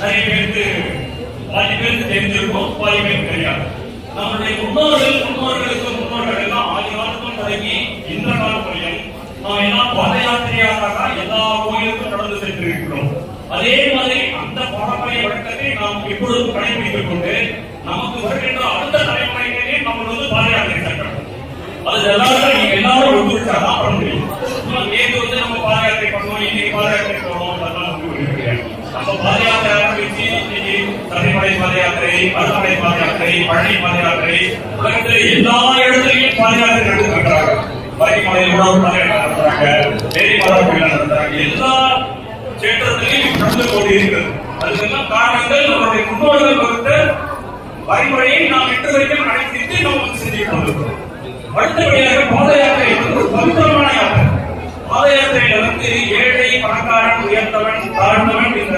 நிறைய பேருக்கு பாதி பேருக்கு தெரிஞ்சிருக்கும் பாதி பேருக்கு தெரியாது நம்மளுடைய முன்னோர்கள் முன்னோர்களுக்கு முன்னோர்கள் எல்லாம் ஆதி காலத்தும் தொடங்கி இந்த காலம் வரையும் நாம் எல்லாம் பாத யாத்திரையாக எல்லா கோயிலுக்கும் நடந்து சென்றிருக்கிறோம் அதே மாதிரி அந்த பாரம்பரிய வழக்கத்தை நாம் எப்பொழுதும் கடைபிடித்துக் கொண்டு நமக்கு வருகின்ற அடுத்த தலைமுறைகளே நம்ம வந்து பாத யாத்திரை சென்றோம் அது எல்லாரும் நீங்க எல்லாரும் ஒத்துழைச்சாதான் பண்ண முடியும் சும்மா நேற்று வந்து நம்ம பாத யாத்திரை பண்ணோம் இன்னைக்கு பாத யாத்திரை போனோம் அதெல்லாம் வந்து ஒரு இது கிடையாது. நம்ம பாத யாத்திரை ஆரம்பிச்சு இன்னைக்கு சபரிமலை பாத யாத்திரை மருதமலை பாத யாத்திரை பழனி பாத உலகத்தில் எல்லா இடத்துலையும் பாதுகாப்பு யாத்திரை நடந்து பண்றாங்க மலைமலையில் கூட நடத்துறாங்க? தேரி பாதுகாப்பு நடத்துறாங்க. எல்லா கஷேத்திரத்திலையும் நடந்து கொண்டு இருக்கிறது அதுக்கெல்லாம் காரணங்கள் நம்முடைய முன்னோர்கள் வகுத்த வழிமுறையை நாம் இன்று வரைக்கும் கடைபிடித்து நாம் வந்து செஞ்சு கொண்டிருக்கிறோம் அடுத்தபடியாக பாத யாத்திரை என்பது ஒரு பவித்திரமான யாத்திரை. பாத யாத்திரையில வந்து ஏழை பணக்காரன் உயர்ந்தவன் தாழ்ந்தவன் என்ற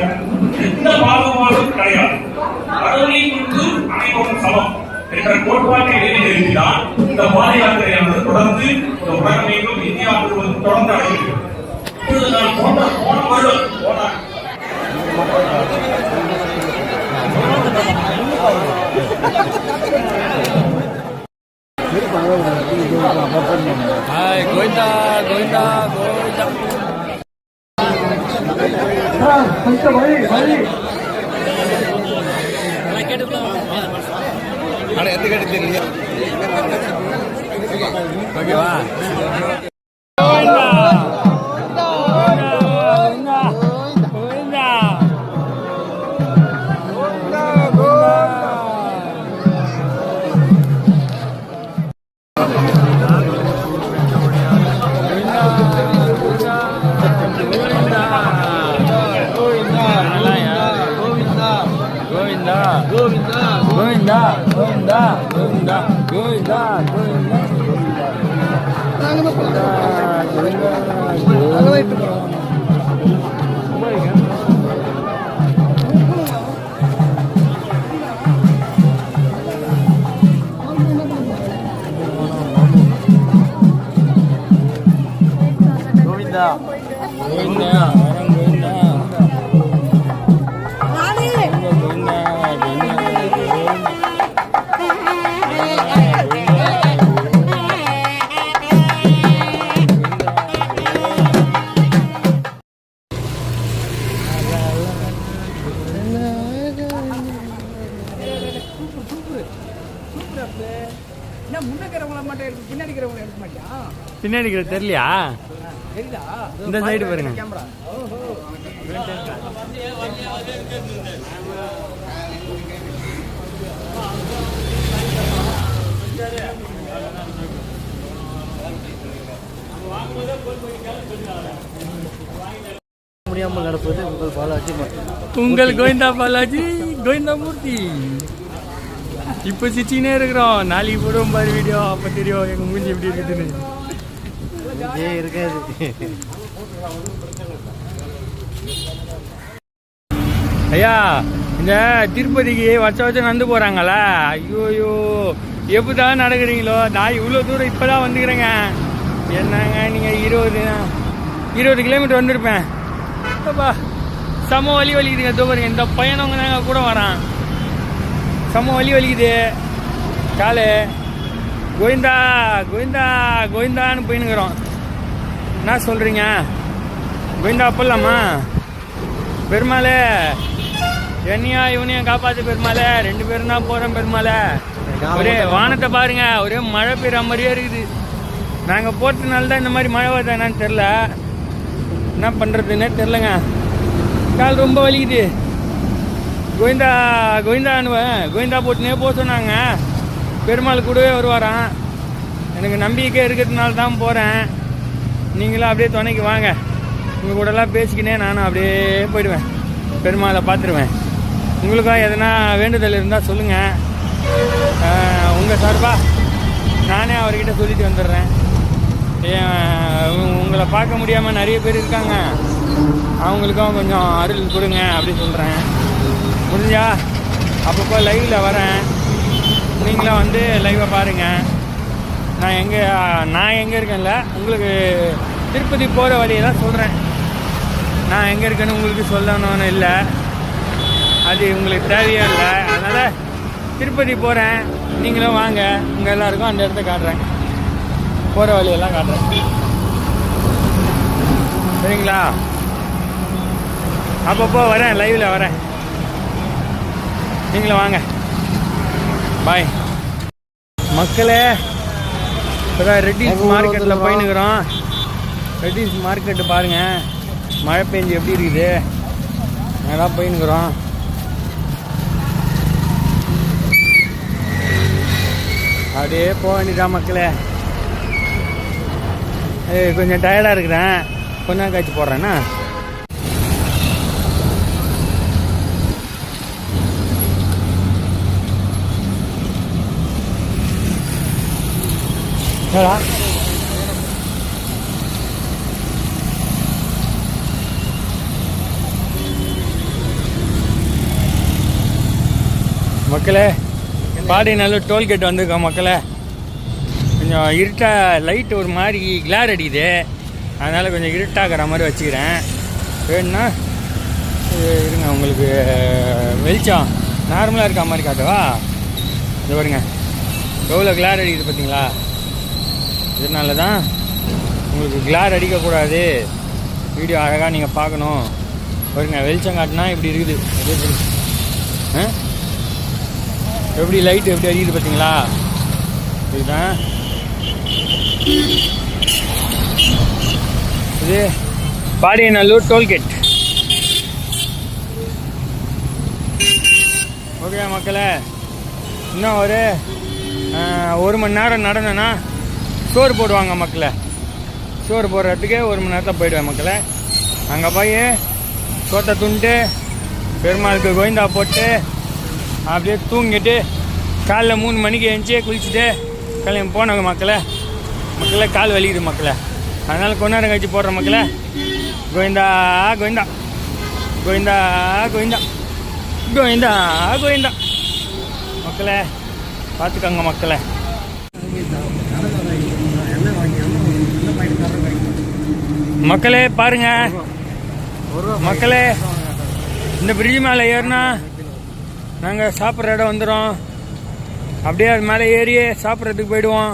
எந்த பாகுபாடும் கிடையாது. கடவுளின் முன்பு அனைவரும் சமம் என்ற கோட்பாட்டை வெளியிட்டிருக்கிறார் இந்த பாத யாத்திரையானது தொடர்ந்து இந்த உலகமெங்கும் இந்தியா முழுவதும் தொடர்ந்து அடைகிறது இப்பொழுது நான் போன போன வருடம் போனார் ஹாய் கோவிந்தா கோவிந்தா கோவிந்தா 看，很是文艺，文艺。ஆனா எந்த கட்டி தெரியல ஓகேவா Govinda! Govinda! Govinda! Gunda, Gunda, Gunda, Gunda. Govinda. Govinda. என்ன முன்னக்கிறவங்கள மட்டும் எடுத்து பின்னாடி இருக்கிறவங்கள எடுக்க மாட்டியா? பின்னாடி இருக்கிற தெரியலையா? தெரியுதா? இந்த சைடு பாருங்க கேமரா முடியாமல் நடப்பது உங்கள் பாலாஜி உங்கள் கோவிந்தா பாலாஜி கோவிந்தா மூர்த்தி. இப்போ சிச்சினே இருக்கிறோம். நாளைக்கு போடுவோம் பாரு வீடியோ அப்போ தெரியும் எங்கள் மூஞ்சி எப்படி இருக்குதுன்னு. இருக்காது. ஐயா இந்த திருப்பதிக்கு வருஷ வருஷம் நடந்து போகிறாங்களா ஐயோ ஐயோ எப்படிதான் நடக்கிறீங்களோ? நான் இவ்வளோ தூரம் இப்போ தான் வந்துக்கிறேங்க. என்னங்க நீங்கள் இருபது இருபது கிலோமீட்டர் வந்திருப்பேன். அப்பா செம வலி வலிக்குதுங்க. பாருங்க இந்த பையனவங்க நாங்கள் கூட வரான். செம்ம வலி வலிக்குது. காலு. கோவிந்தா கோவிந்தா கோவிந்தான்னு போயினுக்கிறோம் என்ன சொல்கிறீங்க கோவிந்தா போடலாமா? பெருமாளே என்னையா இவனையும் காப்பாற்று பெருமாளே? ரெண்டு பேரும் தான் போகிறோம் பெருமாளே. ஒரே வானத்தை பாருங்க ஒரே மழை பெய்கிற மாதிரியே இருக்குது. நாங்கள் போகிறதுனால தான் இந்த மாதிரி மழை வருது என்னன்னு தெரில என்ன பண்ணுறதுன்னே தெரிலங்க கால் ரொம்ப வலிக்குது. கோவிந்தா கோவிந்தான்னுவேன் கோவிந்தா போட்டுனே போக சொன்னாங்க. பெருமாள் கூடவே வருவாராம். எனக்கு நம்பிக்கை இருக்கிறதுனால தான் போகிறேன் நீங்களும் அப்படியே துணைக்கு வாங்க. உங்கள் கூடலாம் பேசிக்கினே நானும் அப்படியே போயிடுவேன். பெருமாளை பார்த்துருவேன். உங்களுக்கும் எதனா வேண்டுதல் இருந்தால் சொல்லுங்கள் உங்கள் சார்பாக நானே அவர்கிட்ட சொல்லிட்டு வந்துடுறேன். ஏன், உங்களை பார்க்க முடியாமல் நிறைய பேர் இருக்காங்க. அவங்களுக்கும் கொஞ்சம் அருள் கொடுங்க அப்படி சொல்கிறேன் முடிஞ்சா அப்பப்போ லைவில் வரேன். நீங்களும் வந்து லைவை பாருங்கள் நான் எங்கே நான் எங்கே இருக்கேன்ல? உங்களுக்கு திருப்பதி போகிற வழியெல்லாம் சொல்கிறேன் நான் எங்கே இருக்கேன்னு உங்களுக்கு சொல்லணும்னு இல்லை. அது உங்களுக்கு தேவையே இல்லை. அதனால் திருப்பதி போகிறேன் நீங்களும் வாங்க. உங்கள் எல்லாருக்கும் அந்த இடத்த காட்டுறேன். போகிற வழியெல்லாம் காட்டுறேன். சரிங்களா? அப்பப்போ வரேன் லைவில் வரேன். நீங்களும் வாங்க. பாய் மக்களே இப்போதான் ரெட்டிஸ் மார்க்கெட்டில் போயின்னுக்குறோம். ரெட்டிஸ் மார்க்கெட்டு பாருங்கள் மழை பெஞ்சு எப்படி இருக்குது? அதான் போயின்னுக்குறோம். அப்படியே போக வேண்டியதான் மக்களே. கொஞ்சம் டயர்டாக இருக்கிறேன். கொஞ்ச நேரம் கழிச்சு போடுறேன்னா என்னடா மக்களே பாடி நல்ல டோல்கேட் வந்திருக்கோம் மக்களே? கொஞ்சம் இருட்டாக லைட் ஒரு மாதிரி கிளார் அடிக்குது. அதனால் கொஞ்சம் இருட்டாகிற மாதிரி வச்சுக்கிறேன். வேணும்னா இது இருங்க உங்களுக்கு வெளிச்சம் நார்மலாக இருக்க மாதிரி காட்டவா? இது பாருங்க. எவ்வளோ கிளார் அடிக்குது பார்த்தீங்களா இதனால தான் உங்களுக்கு கிளார் அடிக்கக்கூடாது. வீடியோ அழகாக நீங்கள் பார்க்கணும். பாருங்க வெளிச்சம் காட்டினா இப்படி இருக்குது. எப்படி ஆ? எப்படி லைட் எப்படி அடிக்குது பார்த்தீங்களா இதுதான். இது பாடியநல்லூர் டோல்கேட் ஓகே மக்களே இன்னும் ஒரு ஒரு மணி நேரம் நடந்தேன்னா சோறு போடுவாங்க மக்களை. சோறு போடுறதுக்கே ஒரு மணி நேரத்தில் போயிடுவேன் மக்களை. அங்கே போய் சோத்தை துண்டு பெருமாளுக்கு கோவிந்தா போட்டு அப்படியே தூங்கிட்டு காலைல மூணு மணிக்கு எழுந்துச்சி குளிச்சுட்டு கிளம்பி போனாங்க மக்களை. மக்களே கால் வலிக்குது மக்களை. அதனால் கொஞ்ச நேரம் கழிச்சு போடுற மக்களை. கோவிந்தா கோவிந்தா. கோவிந்தா கோவிந்தா. கோவிந்தா கோவிந்தா. மக்களை பார்த்துக்கோங்க மக்களை. மக்களே பாருங்க. மக்களே இந்த பிரிட்ஜ் மேலே ஏறினா நாங்கள் சாப்பிட்ற இடம் வந்துடும் அப்படியே அது மேலே ஏறி சாப்பிட்றதுக்கு போயிடுவோம்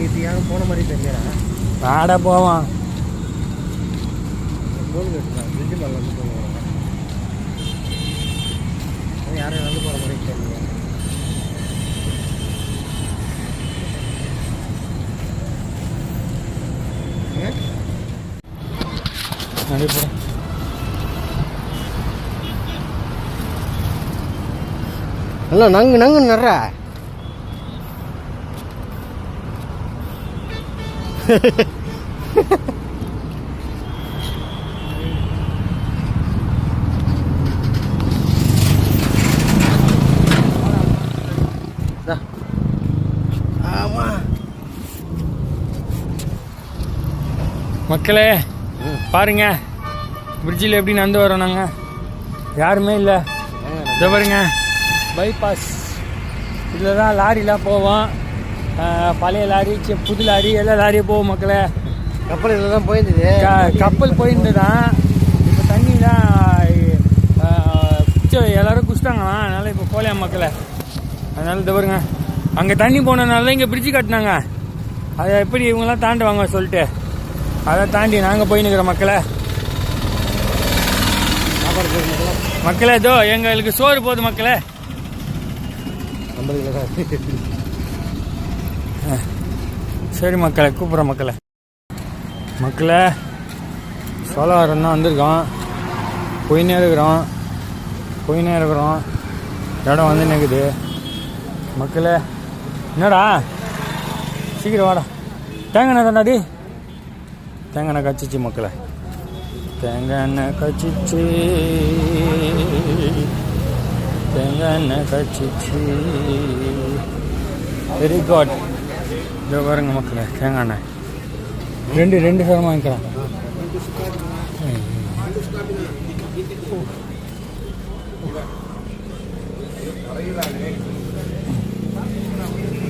இது யாரும் போன மாதிரி தெரியல ஆட போவான் யாரும் நடந்து போகிற மாதிரி தெரியல நடி போகிறேன் ஹலோ நங்கு நங்கு நடுற Hehehe மக்களே பாருங்க. பிரிட்ஜில் எப்படி நடந்து வரோம் நாங்கள் யாருமே இல்லை. இதை பாருங்க. பைபாஸ் இதில் தான் லாரிலாம் போவோம். பழைய லாரி புது லாரி எல்லா லாரியும் போவோம் மக்களே. கப்பல் இதில் தான் போயிருந்தது கப்பல் போயிருந்துதான் இப்போ தண்ணி தான் எல்லாரும் குச்சிட்டாங்களாம் அதனால இப்போ போகலையா மக்களே அதனால இதை பாருங்க. அங்கே தண்ணி போனதுனால தான் இங்கே பிரிட்ஜு கட்டினாங்க. அதை எப்படி இவங்கெல்லாம் தாண்டுவாங்க சொல்லிட்டு. அதை தாண்டி நாங்கள் போயின்னுக்குறோம் மக்களே. சாப்பாடு போயிருந்தது மக்களே இதோ எங்களுக்கு சோறு போகுது மக்களே. சரி மக்களே கூப்பிட்றோம் மக்களே. மக்களே சோழவரம் தான் வந்திருக்கோம் பொய்னே இருக்கிறோம் பொய்னே இருக்கிறோம் இடம் வந்து நிற்குது மக்களே என்னடா? சீக்கிரம் வாடா. தேங்காய் தாண்டாடி தேங்காய் கச்சிச்சு மக்களே. தேங்காய் எண்ணெய் கச்சிச்சு தேங்காய் எண்ணெய் கச்சிச்சு வெரி குட் இதோ பாருங்க மக்களே தேங்காய் எண்ணெய். ரெண்டு ரெண்டு சரமாக வாங்கிக்கலாம்.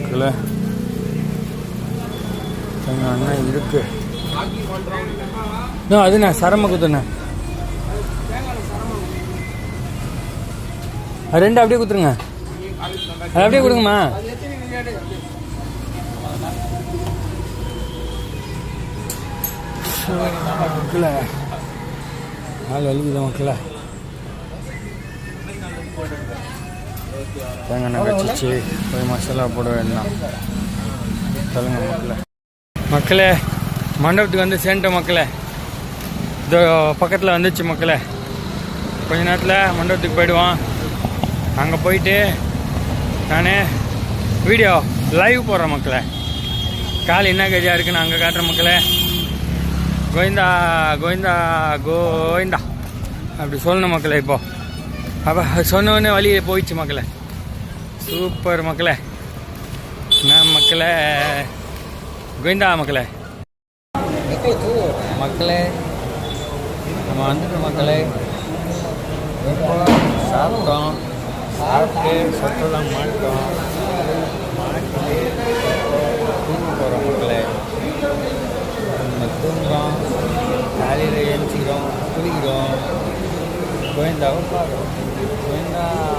மக்களே தேங்காய் எண்ணெய் இருக்கு. அதுண்ணே சரம குத்துண்ணே ரெண்டு அப்படியே குத்துருங்க. அது அப்படியே கொடுங்கம்மா. மக்களே நாள் வலிக்குது மக்களே தேங்காய் எண்ணெய் போய் மசாலா போட வேண்டாம். சொல்லுங்க மக்களே. மக்களே மண்டபத்துக்கு வந்து சேர்ந்துட்டோம் மக்களே. இதோ பக்கத்தில் வந்துச்சு மக்களே. கொஞ்ச நேரத்தில் மண்டபத்துக்கு போயிடுவோம். அங்கே போயிட்டு நான் வீடியோ லைவ் போடுறேன் மக்களே. கால் என்ன கஜா இருக்குன்னு அங்கே காட்டுற மக்களே. கோவிந்தா கோவிந்தா கோவிந்தா. அப்படி சொல்லணும் மக்களை இப்போ. அப்போ சொன்னோடனே வழியே போயிடுச்சு மக்களை. சூப்பர் மக்களே. என்ன மக்களே? கோவிந்தா மக்களே. மக்களே நம்ம வந்துட்டு மக்களே. சாப்பிட்டோம். சாப்பிட்டு சொத்தெல்லாம் மாட்டோம். மாட்டிட்டு peligro. Buena, por. Buena.